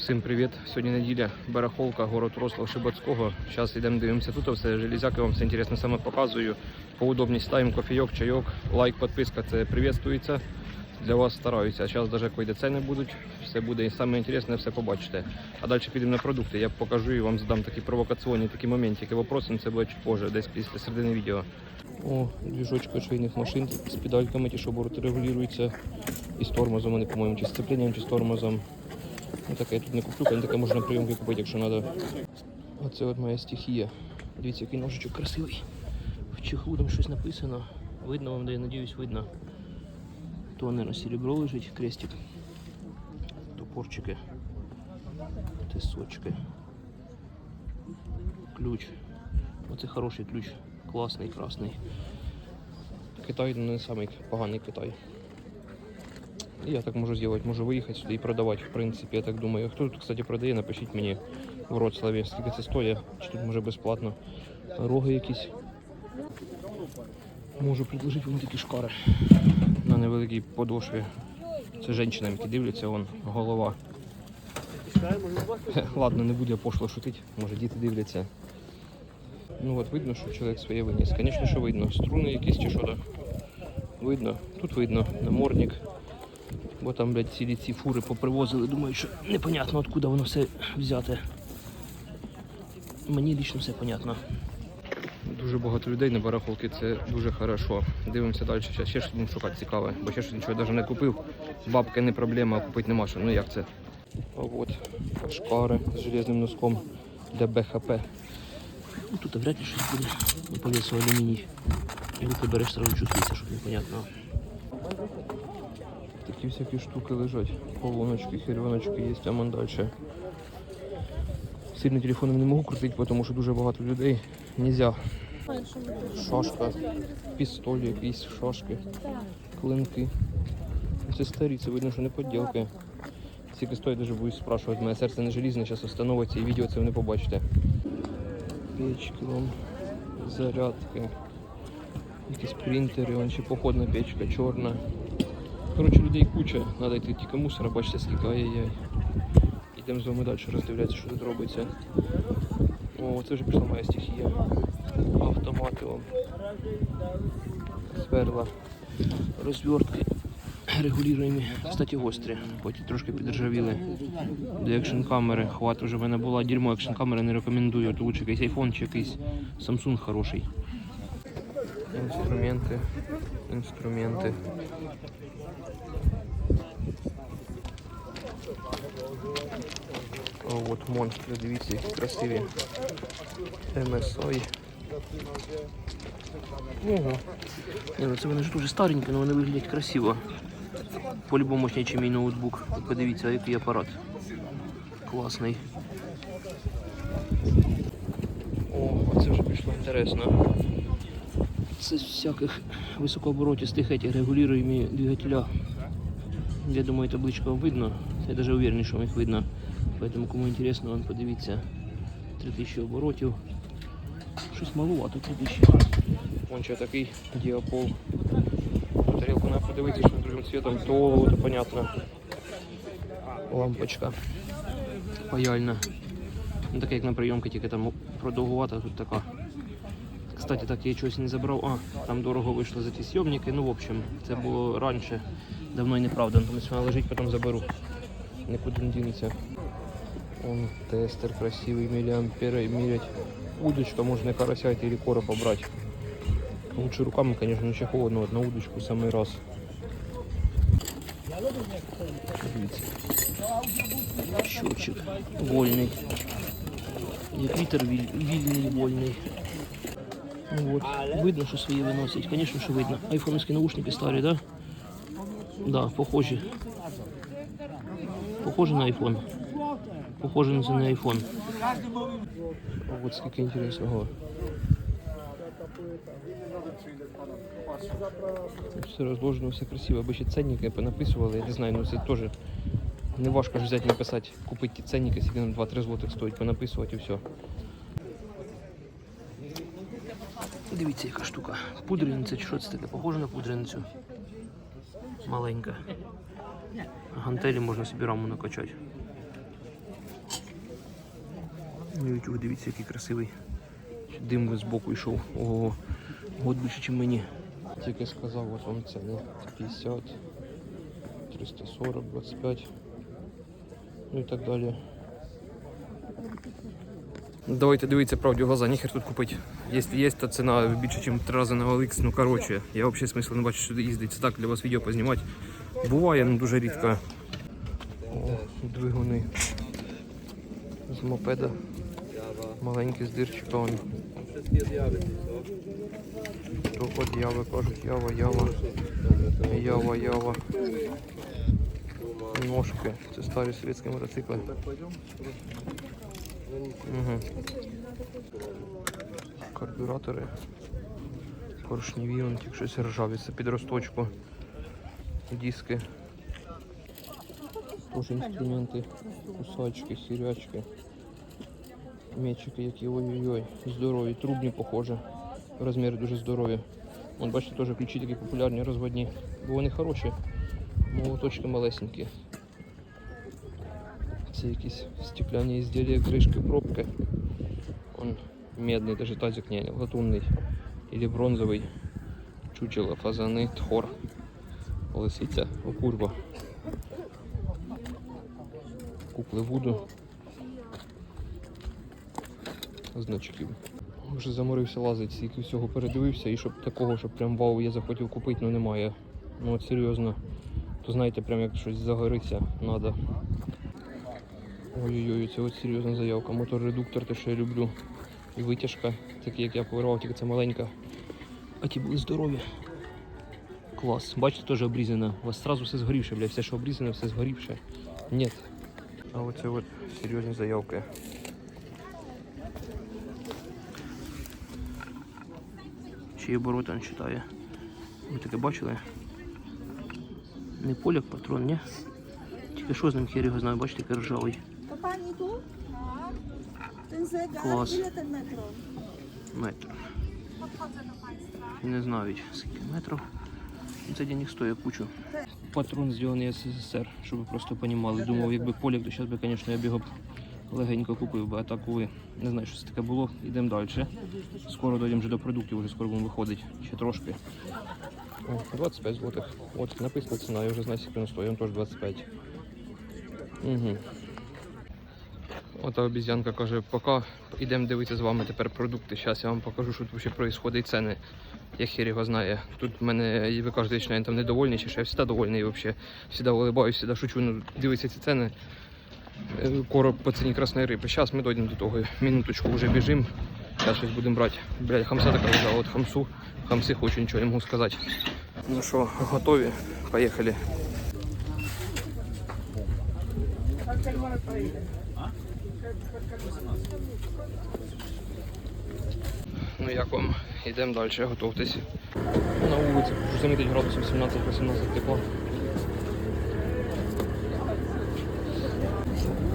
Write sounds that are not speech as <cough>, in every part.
Всім привіт! Сьогодні неділя, барахолка, город Рослав Шибацького. Зараз йдемо дивимося тут, все железяки, вам все інтересно саме показую. Поудобність ставимо кофійок, чайок, лайк, підписка, це приветствується. Для вас стараюся. А зараз навіть вийде ціни будуть, все буде і саме інтересне, все побачите. А далі підемо на продукти. Я покажу і вам задам такі провокаційні такі моментики. Вопроси це буде чуть позже, десь після середини відео. О, двіжочка швейних машин з педальками, ті, що обороти регулюються. І з тормозом вони, по-моєму, чи з сцепленням, чи з тормозом. Ну, таке я тут не куплю, але таке можна на прийомки купити, якщо треба. Оце от моя стихія. Дивіться, який ножичок красивий. В чехлу там щось написано. Видно вам, де я надіюсь, видно. То, наверное, серебро лежить, крестик. Топорчики. Тисочки. Ключ. Оце хороший ключ. Класний, красний. Китай ну, не самий поганий Китай. Я так можу зробити, можу виїхати сюди і продавати, в принципі, я так думаю. Хто тут, кстати, продає, напишіть мені в Вроцлаві, скільки це стоїть, чи тут може безплатно. Роги якісь. Можу предложити вам такі шкари на невеликій подошві. Це жінкам, які дивляться, вон голова. <laughs> Ладно, не буду я пошло шутити, може діти дивляться. Ну от видно, що чоловік своє виніс. Звісно, що видно. Струни якісь чи що то. Видно. Тут видно намордник. Бо там, блядь, цілі ці фури попривозили. Думаю, що непонятно, откуда воно все взяте. Мені лічно все понятно. Дуже багато людей на барахолки, це дуже хорошо. Дивимося далі. Ще, ще щось будемо шукати цікаве, бо ще щось нічого навіть не купив. Бабки не проблема, а купити нема що. Ну як це? А от шкари з железним носком для БХП. Ну, тут вряд ли щось буде. Ну, по алюміній. І руки береш, сразу чувствується, що непонятно. Такі всякі штуки лежать. Полоночки, хервоночки є, а вон далі. Сильно телефоном не можу крутити, тому що дуже багато людей. Нельзя. Шашка, пістоль якісь, шашки, клинки. Це старі, це видно, що не поділки. Скільки стоїть, даже буду спрашувати. Моє серце не желізне, зараз встановиться і відео це ви не побачите. Печки вам, зарядки, якісь принтери, вон ще походна печка, чорна. Коротше, людей куча, треба йти тільки мусора, бачите, скільки ай-яй-яй. Йдемо з вами далі роздивлятися, що тут робиться. О, це вже пішла моя стихія. Автомати вам. Сверла. Розвертки регулюємо. Кстати, гострі. Потім трошки підржавіли. До екшн камери. Хват вже в мене була. Дерьмо екшн камери не рекомендую. То лучше якийсь iPhone чи якийсь Samsung хороший. Інструменти. Інструменти. О, от монстри, дивіться, які красиві. MSI. Ого. Ні, ну це вони ж дуже старенькі, але вони виглядять красиво. По-любому мощніше, ніж мій ноутбук. Подивіться, який апарат. Класний. О, це вже пішло інтересно. Це з всяких високооборотистих этих регулюємо двигателя. Я думаю, табличка видно. Я даже уверен, що їх видно. Поэтому кому интересно, вон подивіться. 3000 оборотів. Щось малувато 3000. Вон ще такий діапол. Тарілку треба подивитися, другим цветом, то, то понятно. Лампочка. Паяльна. Ну така як на прийомки, тільки там продовгувата, тут така. Кстати, так я чогось не забрав. А, там дорого вийшло за ті сйомники. Ну, в общем, це було раніше. Давно і неправда. Тому вона лежить, потім заберу. Нікуди не дінеться. Он тестер красивый, миллиамперы мерять. Удочка, можно и карася или коропа брать. Лучше руками, конечно, но чехол, но вот на удочку самый раз. Дивіться. Щочик вольний. Як вітер віль- вільний, вольний. Ну вот, видно, що свої виносять. Звісно, що видно. Айфоновські наушники старі, да? Да, похожі. Похожі на айфон. Похоже на це на iPhone. А скільки інтересного. Все розложено, все красиво. Аби ценники понаписували, я не знаю, ну це теж не важко ж взяти написати, купити ті ценники, скільки на 2-3 злотих стоїть, понаписувати і все. Дивіться, яка штука. Пудрениця, що це таке? Похоже на пудреницю. Маленька. Гантелі можна собі раму накачати. Ну, утюг, дивіться, який красивий. Дим з боку йшов. Ого, год більше, ніж мені. Тільки сказав, от вам ціни 50, 340, 25, ну і так далі. Давайте дивіться правді глаза, ніхер тут купити. Якщо є, то ціна більше, ніж три рази на OLX. Ну коротше, я взагалі смисла не бачу сюди їздити. Це так для вас відео познімати. Буває, ну дуже рідко. О, двигуни. З мопеда. Маленькі з дирчиком. То от ява, кажуть, ява, ява. Ява, ява. Ножки. Це старі совєтські мотоцикли. Угу. Карбюратори. Поршневі, он щось ржаві, це під росточку. Диски. Тоже інструменти. Кусачки, сірячки. Мечики які ой-ой-ой. Здорові. Трубні, похоже. Розміри дуже здорові. Вон, бачите, теж ключі такі популярні, розводні. Бо вони хороші. Молоточки малесенькі. Це якісь стекляні ізділля, кришки, пробки. Он медний, даже тазик не, латунний. Или бронзовий. Чучело, фазани, тхор. Лисиця, окурва. Кукли Вуду. Значків. Вже заморився лазити, стільки всього передивився і щоб такого, щоб прям вау, я захотів купити, ну немає. Ну от серйозно. То знаєте, прям як щось загориться, надо. Ой-ой-ой, це от серйозна заявка. Мотор-редуктор, те, що я люблю. І витяжка, такі як я повирвав, тільки це маленька. А ті були здорові. Клас. Бачите, теж обрізано. У вас одразу все згорівше, бля, все, що обрізане, все згорівше. Ні. А оце от серйозні заявки. Чиї обороти він читає. Ви таке бачили? Не поляк патрон, ні? Тільки що з ним хер його знає, бачите, який ржавий. Pani tu? Ten zegar, Klas. ile ten metron? Метр. Не знаю ведь, скільки метрів. Ну, Це денег стоїть кучу. Патрон зроблений СССР, щоб ви просто розуміли. Думав, якби поляк, то зараз би, звісно, я б його легенько купив би, а так коли не знаю, що це таке було. Йдемо далі. Скоро дійдемо вже до продуктів, вже скоро будемо виходити. Ще трошки. О, 25 злотих. От написана ціна, я вже знаю, скільки вона стоїть, він теж 25. Угу. Ота обіз'янка каже, поки йдемо дивитися з вами тепер продукти. Зараз я вам покажу, що тут відбувається ціни. Я хер його знає. Тут в мене, ви кажете, що я там недовольний, чи що я завжди довольний взагалі. Завжди улибаюся, завжди шучу, ну дивіться ці ціни. Е, Короб по ціні красної риби. Зараз ми дійдемо до того. Минуточку вже біжимо. Зараз щось будемо брати. Блядь, хамса така лежала, от хамсу. Хамси хочу нічого не можу сказати. Ну що, готові? Поїхали. Ну як вам? Йдемо далі, готуйтесь. На вулиці вже замітить градусів 17-18 тепла.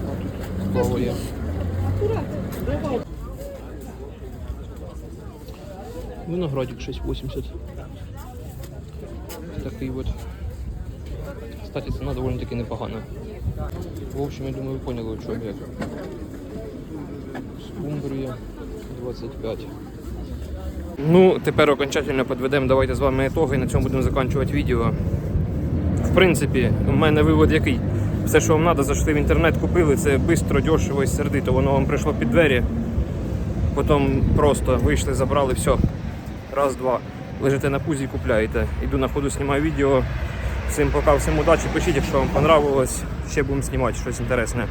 А тут плаває. Виноградик 6,80. Такий от. Кстати, ціна доволі таки непогана. В общем, я думаю, ви поняли, що я. Скумбрія 25. Ну, тепер окончательно підведемо. Давайте з вами ітоги і на цьому будемо закінчувати відео. В принципі, у мене вивод який. Все, що вам треба, зайшли в інтернет, купили, це швидко, дешево і сердито. Воно вам прийшло під двері. Потім просто вийшли, забрали, все. Раз, два. Лежите на пузі і купляєте. Іду на ходу, знімаю відео. Всім пока, всім удачі. Пишіть, якщо вам понравилось. Ще будемо знімати щось інтересне.